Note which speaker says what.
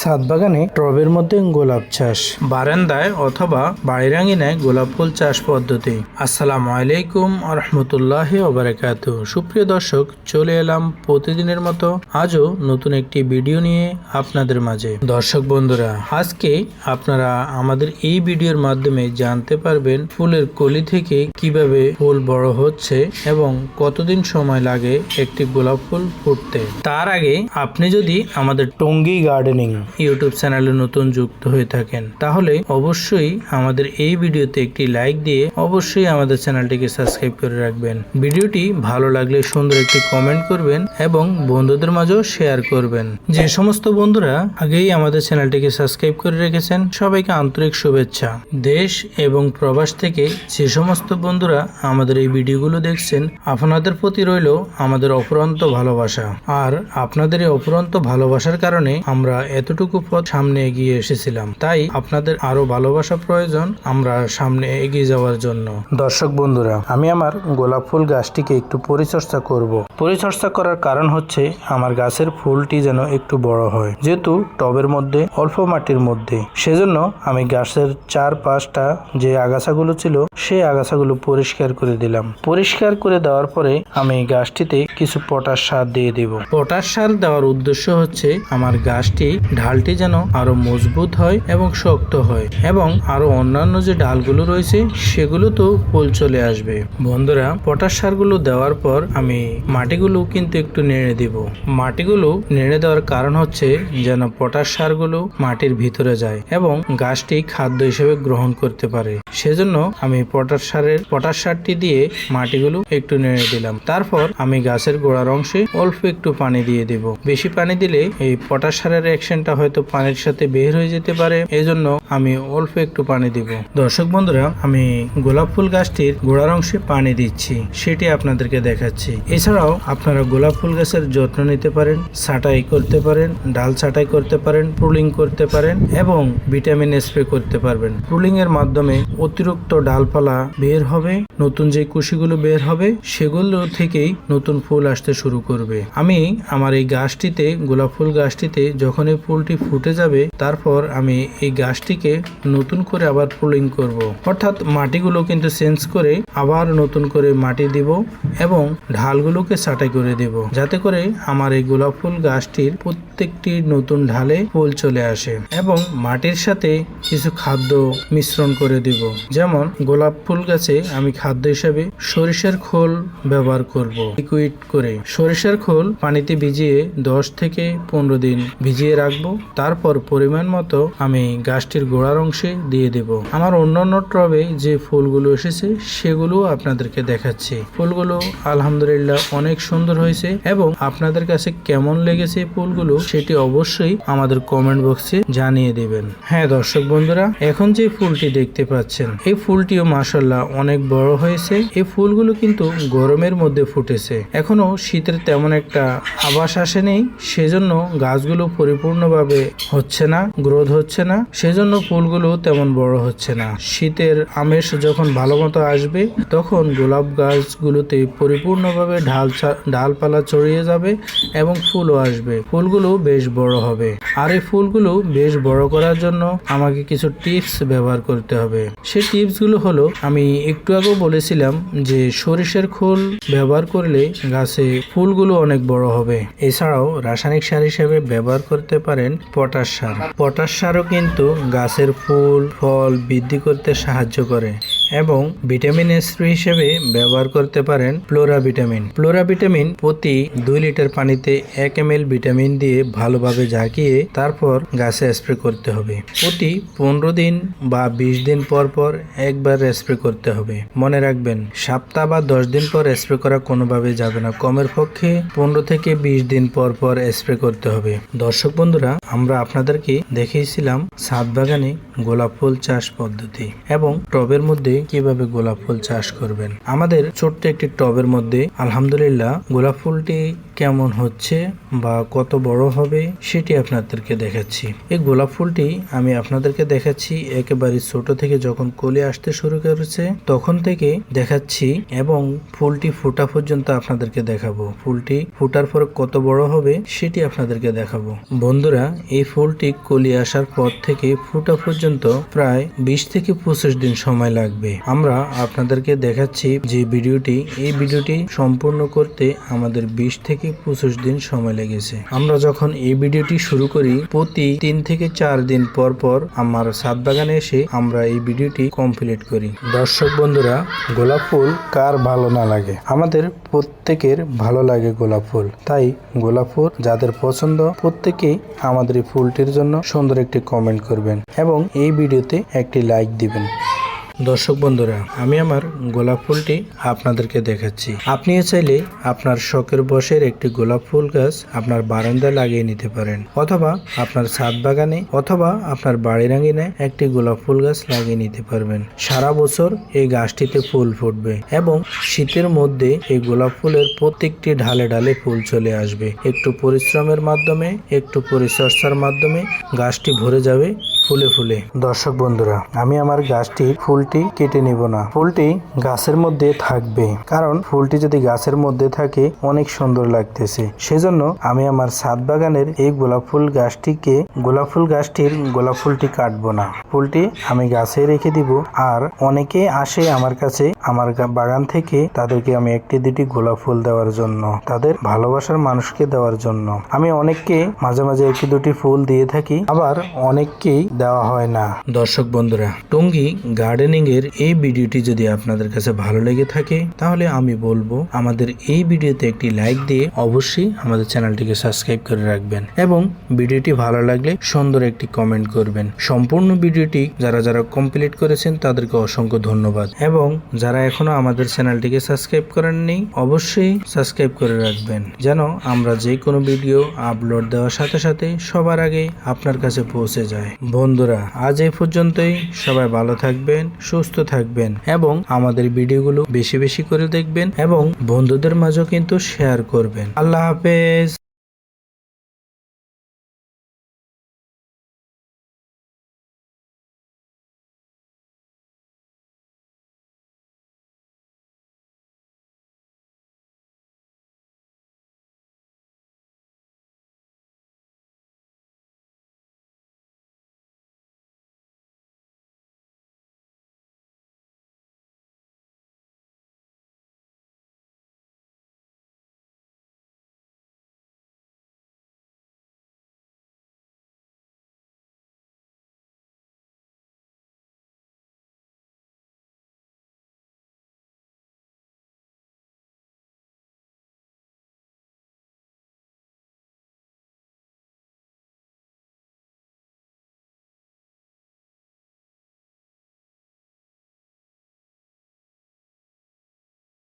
Speaker 1: ছাদ বাগানে টবের মধ্যে গোলাপ চাষ, বারান্দায় অথবা বাড়ির গোলাপ ফুল চাষ পদ্ধতি। আসসালামু আলাইকুম রহমতুল্লাহ ওবরাকাত সুপ্রিয় দর্শক, চলে এলাম প্রতিদিনের মতো আজও নতুন একটি ভিডিও নিয়ে আপনাদের মাঝে। দর্শক বন্ধুরা, আজকে আপনারা আমাদের এই ভিডিওর মাধ্যমে জানতে পারবেন ফুলের কলি থেকে কীভাবে ফুল বড় হচ্ছে এবং কতদিন সময় লাগে একটি গোলাপ ফুল ফুটতে। তার আগে আপনি যদি আমাদের টঙ্গি গার্ডেনিং ইউটিউব চ্যানেলে নতুন যুক্ত হয়ে থাকেন। তাহলে অবশ্যই আমাদের এই ভিডিওতে একটি লাইক দিয়ে অবশ্যই আমাদের চ্যানেলটিকে সাবস্ক্রাইব করে রাখবেন। ভিডিওটি ভালো লাগলে সুন্দর একটি কমেন্ট করবেন এবং বন্ধুদের মাঝেও শেয়ার করবেন। যে সমস্ত বন্ধুরা আগেই আমাদের চ্যানেলটিকে সাবস্ক্রাইব করে রেখেছেন, সবাইকে আন্তরিক শুভেচ্ছা। দেশ এবং প্রবাস থেকে যে সমস্ত বন্ধুরা আমাদের এই ভিডিওগুলো দেখছেন, আপনাদের প্রতি রইল আমাদের অফুরন্ত ভালোবাসা। আর আপনাদের এই অফুরন্ত ভালোবাসার কারণে আমরা এতটুকু পথ সামনে এগিয়ে এসেছিলাম, তাই আপনাদের আরও ভালোবাসা প্রয়োজন আমরা সামনে এগিয়ে যাওয়ার জন্য। দর্শক বন্ধুরা, আমি আমার গোলাপ ফুল গাছটিকে একটু পরিচর্যা করব। পরিচর্যা করার কারণ হচ্ছে আমার গাছের ফুলটি যেন একটু বড় হয়, যেহেতু টবের মধ্যে, অল্প মাটির মধ্যে। সেজন্য আমি গাছের চার পাঁচটা যে আগাছাগুলো ছিল, সেই আগাছাগুলো পরিষ্কার করে দিলাম। পরিষ্কার করে দেওয়ার পরে আমি গাছটিতে কিছু পটাশ সার দিয়ে দিব। পটাশ সার দেওয়ার উদ্দেশ্য হচ্ছে আমার গাছটি ঢালটি যেন আরও মজবুত হয় এবং শক্ত হয় এবং আরও অন্যান্য যে ডালগুলো রয়েছে সেগুলো তো ফুল চলে আসবে। বন্ধুরা পটাশ সারগুলো দেওয়ার পর আমি মাটিগুলো কিন্তু একটু নেড়ে দিব। মাটিগুলো নেড়ে দেওয়ার কারণ হচ্ছে যেন পটাশ সারগুলো মাটির ভিতরে যায় এবং গাছটি খাদ্য হিসেবে গ্রহণ করতে পারে। সেজন্য আমি পটাশ সারের পটাশ সারটি দিয়ে মাটিগুলো একটু নেড়ে দিলাম। তারপর আমি গাছের গোড়ার অংশে অল্প একটু পানি দিয়ে দেব। বেশি পানি দিলে এই পটাশ সারের অ্যাকশনটা হয়তো পানির সাথে বের হয়ে যেতে পারে। এজন্য আমি অল্প একটু পানি দিব। দর্শক বন্ধুরা, আমি গোলাপ ফুল গাছটির গোড়ার অংশে পানি দিচ্ছি। সেটি আপনাদেরকে দেখাচ্ছি। এছাড়াও আপনারা গোলাপ ফুল গাছের যত্ন নিতে পারেন, ছাটাই করতে পারেন, ডাল ছাটাই করতে পারেন প্রুলিং করতে পারেন এবং ভিটামিন স্প্রে করতে পারবেন। প্রুলিং এর মাধ্যমে অতিরিক্ত ডালপালা বের হবে, নতুন যে কুশিগুলো বের হবে, সেগুলো থেকেই নতুন ফুল আসতে শুরু করবে। আমি আমার এই গাছটিতে, গোলাপ ফুল গাছটিতে যখন এই ফুলটি ফুটে যাবে, তারপর আমি এই গাছটিকে নতুন করে আবার প্রুলিং করব। অর্থাৎ মাটিগুলো কিন্তু চেঞ্জ করে আবার নতুন করে মাটি দিব এবং ঢালগুলোকে ছাঁটাই করে দেব। যাতে করে আমার এই গোলাপ ফুল গাছটির প্রত্যেকটি নতুন ঢালে ফুল চলে আসে এবং মাটির সাথে কিছু খাদ্য মিশ্রণ করে দিব। যেমন, গোলাপ ফুল গাছে আমি খাদ্য হিসেবে সরিষার খোল ব্যবহার করব। লিকুইড করে সরিষার খোল পানিতে ভিজিয়ে দশ থেকে পনেরো দিন ভিজিয়ে রাখব। তারপর পরিমাণ মতো আমি গাছটির গোড়ার অংশে দিয়ে দেব। আমার অন্যান্য টবে যে ফুলগুলো এসেছে সেগুলো আপনাদেরকে দেখাচ্ছি। ফুলগুলো আলহামদুলিল্লাহ অনেক সুন্দর হয়েছে এবং আপনাদের কাছে কেমন লেগেছে ফুলগুলো, সেটি অবশ্যই আমাদের কমেন্ট বক্সে জানিয়ে দেবেন। হ্যাঁ দর্শক বন্ধুরা, এখন যে ফুলটি দেখতে পাচ্ছেন এই ফুলটিও মাসাল্লাহ অনেক বড় হয়েছে। এই ফুলগুলো কিন্তু গরমের মধ্যে ফুটেছে। এখনও শীতের তেমন একটা আবাস আসেনি সেজন্য গাছগুলো পরিপূর্ণভাবে হচ্ছে না, গ্রোথ হচ্ছে না। সেজন্য ফুলগুলো তেমন বড় হচ্ছে না। শীতের আমেজ যখন ভালো মতো আসবে, তখন গোলাপ গাছগুলোতে পরিপূর্ণভাবে ঢাল ডালপালা ছড়িয়ে যাবে এবং ফুলও আসবে। ফুলগুলো বেশ বড় হবে। আর এই ফুলগুলো বেশ বড় করার জন্য আমাকে কিছু টিপস ব্যবহার করতে হবে। সেই টিপসগুলো হলো, আমি একটু আগেও বলেছিলাম যে সরিষার খোল ব্যবহার করলে গাছে ফুলগুলো অনেক বড় হবে। এছাড়াও রাসায়নিক সার হিসেবে ব্যবহার করতে পারেন পটাশ সার। পটাশ সারও কিন্তু গাছের ফুল, ফল বৃদ্ধি করতে সাহায্য করে। এবং ভিটামিন স্প্রে হিসেবে ব্যবহার করতে পারেন ফ্লোরা ভিটামিন ফ্লোরা ভিটামিন প্রতি দুই লিটার পানিতে এক এম এল ভিটামিন দিয়ে ভালোভাবে ঝাঁকিয়ে তারপর গাছে স্প্রে করতে হবে। প্রতি পনেরো দিন বা বিশ দিন পর পর একবার স্প্রে করতে হবে। মনে রাখবেন, সপ্তাহ বা দশ দিন পর স্প্রে করা কোনোভাবে যাবে না। কমের পক্ষে পনেরো থেকে বিশ দিন পর পর স্প্রে করতে হবে। দর্শক বন্ধুরা আমরা আপনাদেরকে দেখিয়েছিলাম ছাদ বাগানে গোলাপ ফুল চাষ পদ্ধতি এবং টবের মধ্যে কীভাবে গোলাপ ফুল চাষ করবেন। আমাদের ছোট্ট একটি টবের মধ্যে আলহামদুলিল্লাহ গোলাপ ফুলটি কেমন হচ্ছে বা কত বড় হবে সেটি আপনাদেরকে দেখাচ্ছি। এই গোলাপ ফুলটি আমি আপনাদেরকে দেখাচ্ছি একেবারে ছোট থেকে যখন কলি আসতে শুরু করেছে তখন থেকে দেখাচ্ছি এবং ফুলটি ফোটা পর্যন্ত আপনাদেরকে দেখাবো। ফুলটি ফোটার পর কত বড় হবে সেটি আপনাদেরকে দেখাবো। বন্ধুরা এই ফুলটি কলি আসার পর থেকে ফুটা পর্যন্ত প্রায় বিশ থেকে পঁচিশ দিন সময় লাগবে। আমরা আপনাদেরকে দেখাচ্ছি যে ভিডিওটি, এই ভিডিওটি সম্পূর্ণ করতে আমাদের বিশ থেকে পঁচিশ দিন সময় লেগেছে। আমরা যখন এই ভিডিওটি শুরু করি, প্রতি তিন থেকে চার দিন পর পর আমার সাত বাগানে এসে আমরা এই ভিডিওটি কমপ্লিট করি। দর্শক বন্ধুরা, গোলাপ ফুল কার ভালো না লাগে? আমাদের প্রত্যেকের ভালো লাগে গোলাপ ফুল। তাই গোলাপ ফুল যাদের পছন্দ, প্রত্যেকেই আমাদের এই ফুলটির জন্য সুন্দর একটি কমেন্ট করবেন এবং এই ভিডিওতে একটি লাইক দিবেন। দর্শক বন্ধুরা, আমি আমার গোলাপ ফুলটি আপনাদেরকে দেখাচ্ছি। আপনি চাইলে আপনার শখের বসের একটি গোলাপ ফুল গাছ আপনার বারান্দায় লাগিয়ে নিতে পারেন, অথবা আপনার ছাদ বাগানে, অথবা আপনার বাড়ির আঙিনে একটি গোলাপ ফুল গাছ লাগিয়ে নিতে পারবেন। সারা বছর এই গাছটিতে ফুল ফুটবে এবং শীতের মধ্যে এই গোলাপ ফুলের প্রত্যেকটি ঢালে ঢালে ফুল চলে আসবে। একটু পরিশ্রমের মাধ্যমে, একটু পরিচর্যার মাধ্যমে গাছটি ভরে যাবে ফুলে ফুলে। দর্শক বন্ধুরা, আমি আমার গাছটির ফুলটি কেটে নিব না। ফুলটি গাছের মধ্যে থাকবে, কারণ ফুলটি যদি গাছের মধ্যে থাকে, অনেক সুন্দর লাগতেছে। সেজন্য আমি আমার ছাদ বাগানের এই গোলাপ ফুল গাছটিকে, গোলাপ ফুল গাছটির গোলাপ ফুলটি কাটবো না। ফুলটি আমি গাছে রেখে দিব, আর অনেকে আসে আমার কাছে আমার বাগান থেকে তাদেরকে আমি একটি দুটি গোলাপ ফুল দেওয়ার জন্য, তাদের ভালোবাসার মানুষকে দেওয়ার জন্য। আমি অনেককে মাঝে মাঝে একটি দুটি ফুল দিয়ে থাকি, আবার অনেককেই দেওয়া হয় না। দর্শক বন্ধুরা, টঙ্গি গার্ডেনিং এর এই ভিডিওটি যদি আপনাদের কাছে ভালো লেগে থাকে, তাহলে আমি বলব আমাদের এই ভিডিওতে একটি লাইক দিয়ে অবশ্যই আমাদের চ্যানেলটিকে সাবস্ক্রাইব করে রাখবেন এবং ভিডিওটি ভালো লাগলে সুন্দর একটি কমেন্ট করবেন। সম্পূর্ণ ভিডিওটি যারা যারা কমপ্লিট করেছেন, তাদেরকে অসংখ্য ধন্যবাদ। এবং যারা এখনও আমাদের চ্যানেলটিকে সাবস্ক্রাইব করেননি, অবশ্যই সাবস্ক্রাইব করে রাখবেন। যেন আমরা যে কোনো ভিডিও আপলোড দেওয়ার সাথে সাথে সবার আগে আপনার কাছে পৌঁছে যায়। বন্ধুরা, আজ এই পর্যন্তই। সবাই ভালো থাকবেন, সুস্থ থাকবেন এবং আমাদের ভিডিওগুলো বেশি বেশি করে দেখবেন এবং বন্ধুদের মাঝেও কিন্তু শেয়ার করবেন। আল্লাহ হাফেজ।